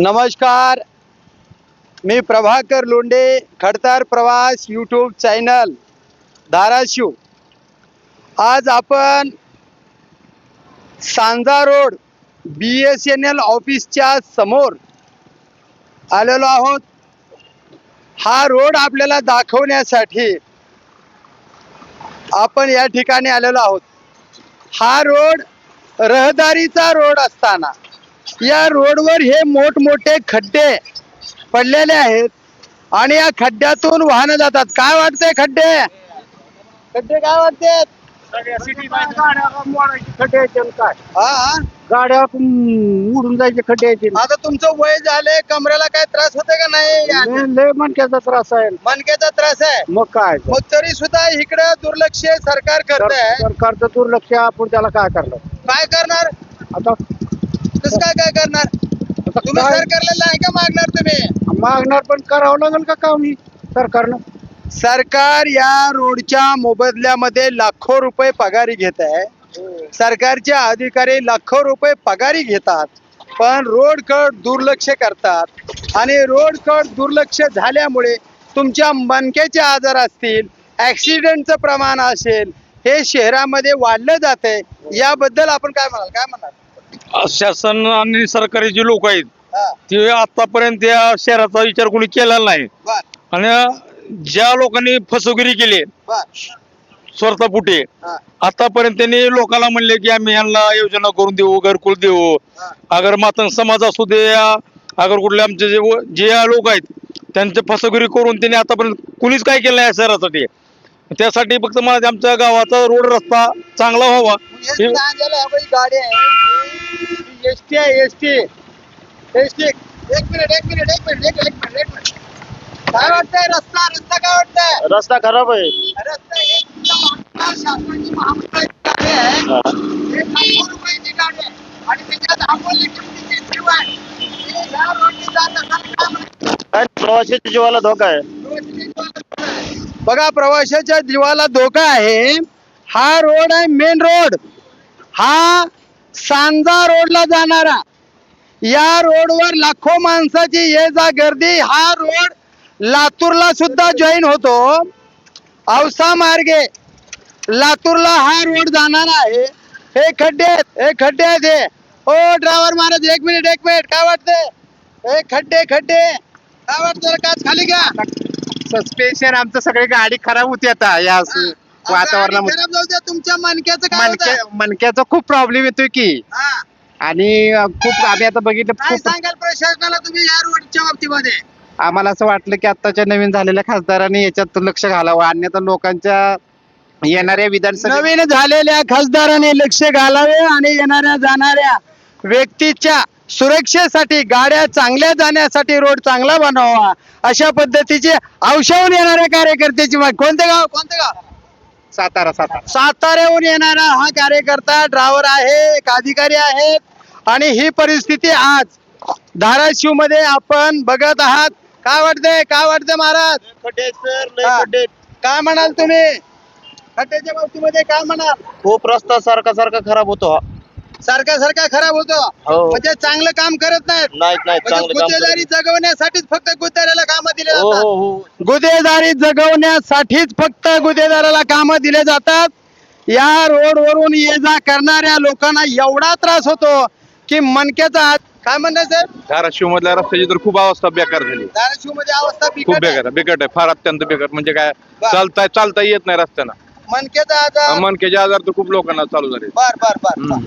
नमस्कार. मी प्रभाकर लोंडे खडतार प्रवास YouTube channel Dharashiv. आज आपण Sanja road B S N L ऑफिसच्या समोर आलेलो आहोत. हा रोड आपल्याला दाखवण्यासाठी आपण या ठिकाणी आलेलो आहोत. हा रोड रहदारीचा रोड असताना या रोडवर हे मोठमोठे खड्डे पडलेले आहेत आणि या खड्ड्यातून वाहनं जातात. काय वाटतंय खड्डे? खड्डे काय वाटते गाड्या उडून जायचे खड्डे आता तुमचं वय झालंय कमरेला काय त्रास होतोय का नाही? लय मणक्याचा त्रास आहे. मनक्याचा त्रास आहे? मग काय. मग तरी सुद्धा इकडे दुर्लक्ष सरकार करत आहे सर- सरकारचं दुर्लक्ष आपण त्याला काय करणार? काय करणार? आता कसं काय काय करणार? तुम्ही सरकारला नाही का मागणार तुम्ही. मागणार पण करावं लागेल का काम ही सरकारनं? सरकार या रोडच्या मोबदल्यामध्ये लाखो रुपये पगारी घेत आहे. सरकारचे अधिकारी लाखो रुपये पगारी घेतात. पण रोड कड दुर्लक्ष करतात. आणि रोड कड दुर्लक्ष झाल्यामुळे तुमच्या मनकेचे आजार असतील ऍक्सिडेंटचं प्रमाण असेल हे शहरामध्ये वाढलं जाते याबद्दल आपण काय म्हणाल? काय म्हणाल? शासन आणि सरकारी जे लोक आहेत ते आतापर्यंत या शहराचा विचार कोणी केलेला नाही. आणि ज्या लोकांनी फसवगिरी केली बर. स्वतःपुटे हा, आतापर्यंत त्यांनी लोकांना म्हणले की आम्ही यांना योजना करून देऊ घरकुल देऊ. अगर मातंग समाज असू दे अगर कुठले आमचे जे जे लोक आहेत त्यांचे फसवगिरी करून त्यांनी आतापर्यंत कुणीच काय केलं नाही या शहरासाठी. त्यासाठी फक्त मला आमच्या गावाचा रोड रस्ता चांगला व्हावा. आहे एस टी आहे एस टी. S T. एक मिनिट एक मिनिट एक मिनिट एक एक मिनिट एक मिनिट. काय वाटतंय? रस्ता रस्ता काय वाटतंय? रस्ता खराब आहे. रस्ता एक महामंडळ शासनाची महामंडळाची गाडी आहे. एक लाखो रुपयाची गाडी आहे. आणि त्याच्यात अमोल किमतीची जीव आहे. हे ह्या रोडनी जात असताना काय म्हणतात? प्रवाशाच्या जीवाला धोका आहे. बघा प्रवाशाच्या जीवाला धोका आहे. हा रोड आहे मेन रोड हा सांजा रोडला जाणारा. या रोडवर लाखो माणसाची ये जा गर्दी. हा रोड लातूरला सुद्धा जॉईन होतो. औसा मार्गे लातूरला हा रोड जाणारा आहे. हे खड्डे आहेत हे खड्डे आहेत हे. ओ ड्रायव्हर महाराज एक मिनिट एक मिनिट काय वाटतंय? हे खड्डे खड्डे. काय वाटतं काच खाली घ्या. सस्पेन्शन आमचं सगळी गाडी खराब होती आता या खराब जाऊ द्या तुमच्या मनक्याचं काय होतंय? मणक्या मणक्याचा खूप प्रॉब्लेम येतोय की हा. आणि खूप आम्ही आता बघितलं काय खूप सांगाल प्रशासनाला तुम्ही या रोडच्या बाबतीमध्ये आम्हाला असं वाटलं की आताच्या नवीन झालेल्या खासदारांनी याच्यात लक्ष घालावं अन्यथा लोकांच्या येणाऱ्या विधानसभा नवीन झालेल्या खासदाराने लक्ष घालावे आणि येणाऱ्या जाणाऱ्या व्यक्तीच्या सुरक्षेसाठी गाड्या चांगल्या जाण्यासाठी रोड चांगला बनवावा अशा पद्धतीचे औषधून येणाऱ्या कार्यकर्त्याची माग कोणते गाव? कोणते गाव? सातारा सातारा. साताऱ्याहून येणारा हा कार्यकर्ता ड्रायव्हर आहे एक अधिकारी आहेत. आणि ही परिस्थिती आज धाराशिवमध्ये आपण बघत आहात. काय वाटतंय? काय वाटतंय महाराज? हा. काय म्हणाल तुम्ही? खड्ड्याच्या बाबतीमध्ये काय म्हणाल? खूप रस्ता सारखा सारखा खराब होतो. सारखा सारखा खराब होतो. हो. म्हणजे चांगलं काम करत नाहीत. नाहीत नाहीत म्हणजे गुन्हेगारी जगवण्यासाठीच फक्त गुन्हेगाराला कामं दिले हो जातात. हो हो. गुन्हेगारी जगवण्यासाठीच फक्त गुन्हेगाराला कामं दिले जातात. या रोडवरून ये जा करणाऱ्या लोकांना एवढा त्रास होतो की मनक्याचा हात काय म्हणणार सर धाराशिव मधल्या रस्त्याची तर खूप अवस्था बेकार झाली. धाराशिवमध्ये अवस्था खूप बिकट आहे. बेकार बेकार आहे फार अत्यंत बेकार. म्हणजे काय बर. चालता चालता येत नाही रस्त्यानं. मनक्याचा आजार मनकेचे आजार तर खूप लोकांना चालू झाले. बर बर बर हम्म.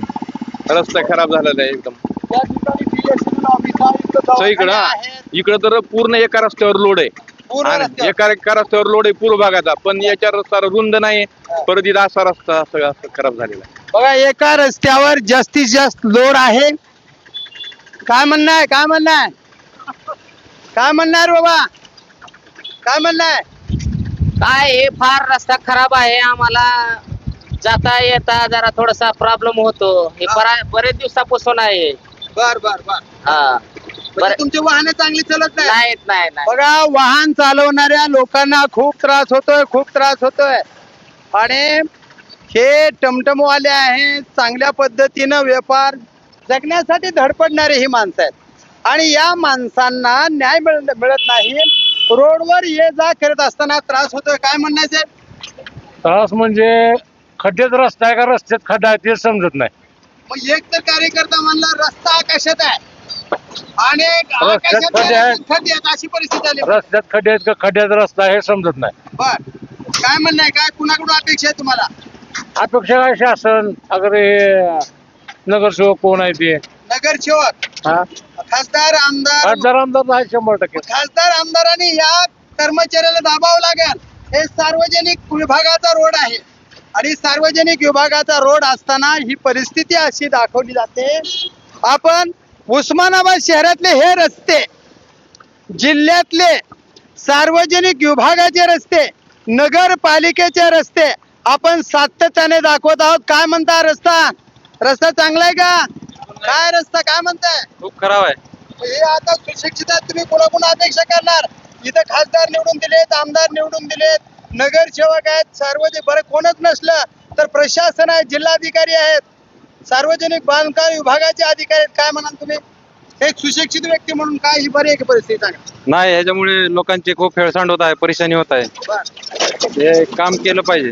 रस्ता खराब झालेला आहे एकदम. या ठिकाणी BSNL ऑफिस आहे, इथं दवाखाने सगळीकडे हा. आहेत. इकडे तर पूर्ण एका रस्त्यावर लोड आहे. पूर्ण आणि रस्त्यावर. एका एका रस्त्यावर लोड आहे पूर्व भागाचा पण याच्या रस्ता रुंद नाही परत इथं असा रस्ता सगळा असा खराब झालेला आहे. बघा एका रस्त्यावर जास्तीत जास्त लोड आहे. काय म्हणणं आहे काय म्हणणं आहे काय म्हणणं आहे रे बाबा? काय म्हणणं आहे काय हे फार रस्ता खराब आहे आम्हाला. जाता येता जरा थोडासा प्रॉब्लेम होतो. हे हा. बरा- बरेच दिवसापासून आहे. बर बर बर. हा. म्हणजे बरं तुमची वाहने चांगली चालत नाही? नाहीत नाही नाही. बघा वाहन चालवणाऱ्या लोकांना खूप त्रास होतोय खूप त्रास होतोय. आणि हे टमटमवाले आहेत चांगल्या पद्धतीनं व्यापार जगण्यासाठी धडपडणारे ही माणसं आहेत. आणि या माणसांना न्याय मिळ- मिळत नाही. रोडवर ये जा करत असताना त्रास होतोय. काय म्हणायचे त्रास म्हणजे खड्ड्यात रस्ता आहे का? रस्त्यात खड्डा आहे ते समजत नाही. मग एक तर कार्यकर्ता म्हणला रस्ता आकाशात आहे. आणि रस्त्यात आकाशात खड्डे आहेत. खड्डे आहेत अशी परिस्थिती आली. रस्त्यात खड्डे आहेत का? खड्ड्यात रस्ता आहे हे समजत नाही. बर. काय म्हणणं आहे? काय कुणाकडून अपेक्षा आहे तुम्हाला? अपेक्षा काय? शासन. अगर हे नगरसेवक कोण आहे ते? नगरसेवक? हा? खासदार आमदार खासदार आमदार आहे शंभर टक्के. खासदार आमदारांनी या कर्मचाऱ्याला दाबावं लागेल. हे सार्वजनिक विभागाचा रोड आहे. आणि सार्वजनिक विभागाचा रोड असताना ही परिस्थिती अशी दाखवली जाते. आपण उस्मानाबाद शहरातले हे रस्ते जिल्ह्यातले सार्वजनिक विभागाचे रस्ते नगरपालिकेचे रस्ते आपण सातत्याने दाखवत आहोत. काय म्हणता रस्ता? रस्ता चांगला आहे का? काय रस्ता? काय म्हणताय? खूप खराब आहे. हे आता सुशिक्षित तुम्ही कोणाकडून अपेक्षा करणार? इथं खासदार निवडून दिलेत आमदार निवडून दिलेत. नगरसेवक आहेत सार्वजनिक बरं कोणच नसलं तर प्रशासन आहे जिल्हाधिकारी आहेत. सार्वजनिक बांधकाम विभागाचे अधिकारी आहेत काय म्हणाल तुम्ही? एक सुशिक्षित व्यक्ती म्हणून काय ही बरी आहे परिस्थिती सांगा नाही ह्याच्यामुळे लोकांची खूप हेळसांड होत आहे परेशानी होत आहे. बरं. हे काम केलं पाहिजे.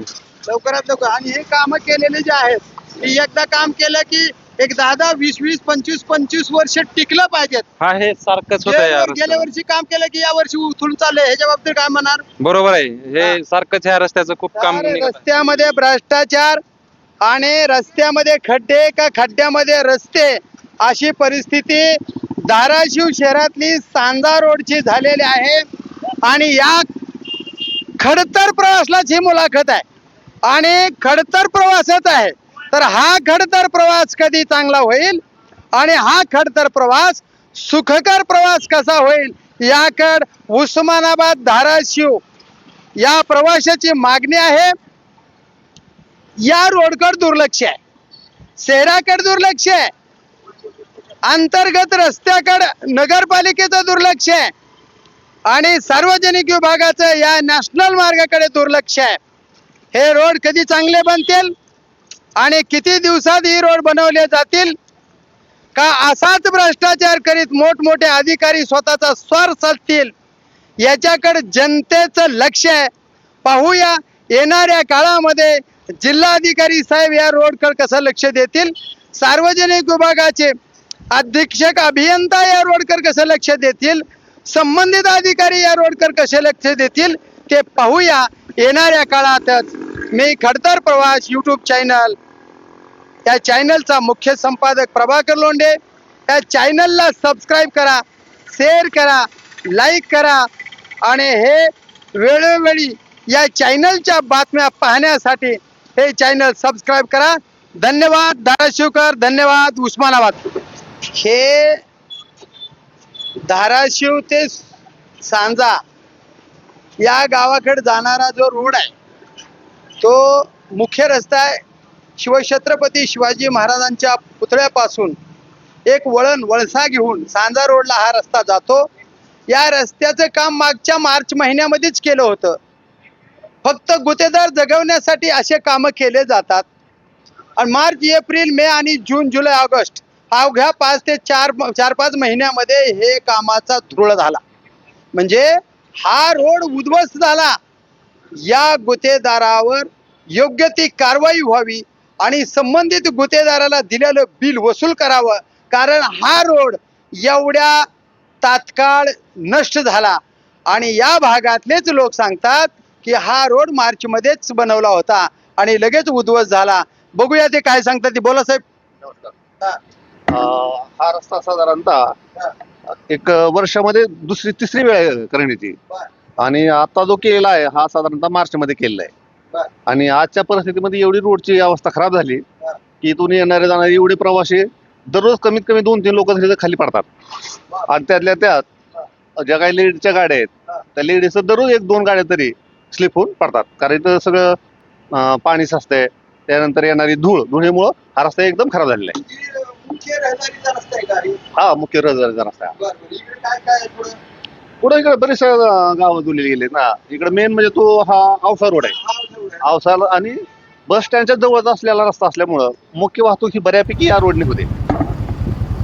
लवकरात लवकर. आणि हे काम केलेले जे आहेत एकदा काम केलं की एक दहा वीस वीस पंचवीस पंचवीस वर्ष टिकलं पाहिजेत. हा हे सारखंच होत जे गेल्या. वर्षी काम केलं की या वर्षी उथळून चाललंय ह्याच्या बाबतीत काय म्हणणार बरोबर आहे. हे सारखंच ह्या रस्त्याचं खूप काम अरे निघत आहे. रस्त्यामध्ये भ्रष्टाचार आणि रस्त्यामध्ये खड्डे का खड्ड्यामध्ये रस्ते अशी परिस्थिती धाराशिव शहरातली सांजा रोडची झालेली आहे. आणि या खडतर प्रवासलाच ही मुलाखत आहे. आणि खडतर प्रवासच आहे. तर हा खडतर प्रवास कधी चांगला होईल? आणि हा खडतर प्रवास सुखकर प्रवास कसा होईल? याकड उस्मानाबाद धाराशिव या प्रवाशाची मागणी आहे. या रोडकड दुर्लक्ष आहे. शहराकडे दुर्लक्ष आहे. अंतर्गत रस्त्याकडे नगरपालिकेचं दुर्लक्ष आहे. आणि सार्वजनिक विभागाचं या नॅशनल मार्गाकडे दुर्लक्ष आहे. हे रोड कधी चांगले बनतील? आणि किती दिवसात ही रोड बनवले जातील? का असाच भ्रष्टाचार करीत मोठमोठे अधिकारी स्वतःचा स्वर साधतील? याच्याकडे जनतेचं लक्ष आहे. पाहूया येणाऱ्या काळामध्ये जिल्हाधिकारी साहेब या रोडकडे कसं लक्ष देतील? सार्वजनिक विभागाचे अधीक्षक अभियंता या रोडकर कसं लक्ष देतील? संबंधित अधिकारी या रोडकर कसे लक्ष देतील? ते पाहूया येणाऱ्या काळातच. मी खडतर प्रवास यूट्यूब चॅनल या चॅनलचा मुख्य संपादक प्रभाकर लोंढे. या चॅनलला सबस्क्राईब करा शेअर करा लाईक करा आणि हे वेळोवेळी या चॅनलच्या बातम्या पाहण्यासाठी हे चॅनल सबस्क्राईब करा. धन्यवाद धाराशिवकर धन्यवाद उस्मानाबाद. हे धाराशिव ते सांजा या गावाकडे जाणारा जो रोड आहे तो मुख्य रस्ता आहे. शिवछत्रपती शिवाजी महाराजांच्या पुतळ्यापासून एक वळण वळसा घेऊन सांजा रोडला हा रस्ता जातो. या रस्त्याचं काम मागच्या मार्च महिन्यामध्येच केलं होतं. फक्त गुतेदार जगवण्यासाठी असे कामं केले जातात. आणि मार्च एप्रिल मे आणि जून जुलै ऑगस्ट अवघ्या पाच ते चार चार पाच महिन्यामध्ये हे कामाचा धुळ झाला. म्हणजे हा रोड उद्ध्वस्त झाला. या गुतेदारावर योग्य ती कारवाई व्हावी आणि संबंधित गुतेदाराला दिलेलं बिल वसूल करावं. कारण हा रोड एवढ्या तात्काळ नष्ट झाला. आणि या भागातलेच लोक सांगतात की हा रोड मार्चमध्येच बनवला होता आणि लगेच उद्ध्वस्त झाला. बघूया ते काय सांगतात ते. बोला साहेब. हा, रस्ता साधारणतः एक वर्षामध्ये दुसरी तिसरी वेळ करण्यात येईल आणि आता जो केलेला आहे हा साधारणतः मार्च मध्ये केलेला. आहे आणि आजच्या परिस्थितीमध्ये एवढी रोडची अवस्था खराब झाली. की इथून येणारे जाणारे एवढे प्रवासी दररोज कमीत कमी दोन तीन लोक खाली पडतात. आणि त्यातल्या त्यात ज्या काही लेडीच्या गाड्या आहेत त्या लेडीचं दररोज एक दोन गाड्या तरी स्लिप होऊन पडतात. कारण इथं सगळं पाणी साचतंय. त्यानंतर येणारी धूळ धुळीमुळं हा रस्ता एकदम खराब झालेला आहे. ही मुख्य रहदारीचा रस्ता आहे. इकडे पुढे इकडे बरेचसे गावं जुळलेली गेले ना. इकडे मेन म्हणजे तो हा औसा रोड आहे. औसाला औसा आणि बस स्टँडच्या जवळच असलेला रस्ता असल्यामुळं मुख्य वाहतूक ही बऱ्यापैकी या रोडने होते.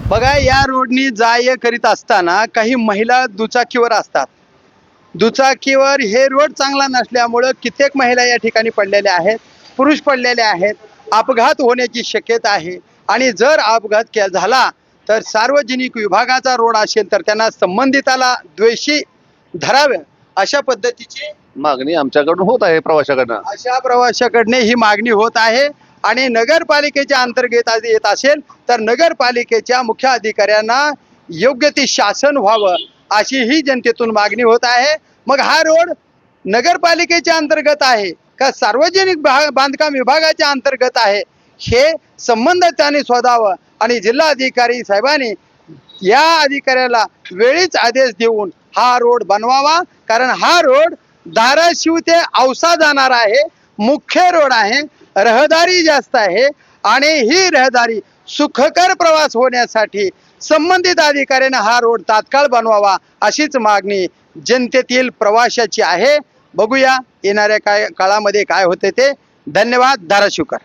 बघा या रोडनी जाय करीत असताना काही महिला दुचाकीवर असतात. दुचाकीवर हे रोड चांगला नसल्यामुळं कित्येक महिला या ठिकाणी पडलेल्या आहेत पुरुष पडलेले आहेत. अपघात होण्याची शक्यता आहे. आणि जर अपघात झाला तर सार्वजनिक विभागाचा रोड असेल तर त्यांना संबंधिताला द्वेषी धरावे अशा पद्धतीची मागणी आमच्याकडून होत आहे प्रवाशाकडनं. अशा प्रवाशाकडने ही मागणी होत आहे. आणि नगरपालिकेच्या अंतर्गत येत असेल तर नगरपालिकेच्या मुख्य अधिकाऱ्यांना योग्य ते शासन व्हावं अशी ही जनतेतून मागणी होत आहे. मग हा रोड नगरपालिकेच्या अंतर्गत आहे का सार्वजनिक बांधकाम विभागाच्या अंतर्गत आहे? हे संबंध त्यांनी शोधावं. आणि जिल्हाधिकारी साहेबांनी या अधिकाऱ्याला वेळीच आदेश देऊन हा रोड बनवावा. कारण हा रोड धाराशिव ते औसा जाणार आहे. मुख्य रोड आहे. रहदारी जास्त आहे. आणि ही रहदारी सुखकर प्रवास होण्यासाठी संबंधित अधिकाऱ्याने हा रोड तात्काळ बनवावा अशीच मागणी जनतेतील प्रवाशाची आहे. बघूया येणाऱ्या काय काळामध्ये काय होते ते. धन्यवाद. धाराशिवकर.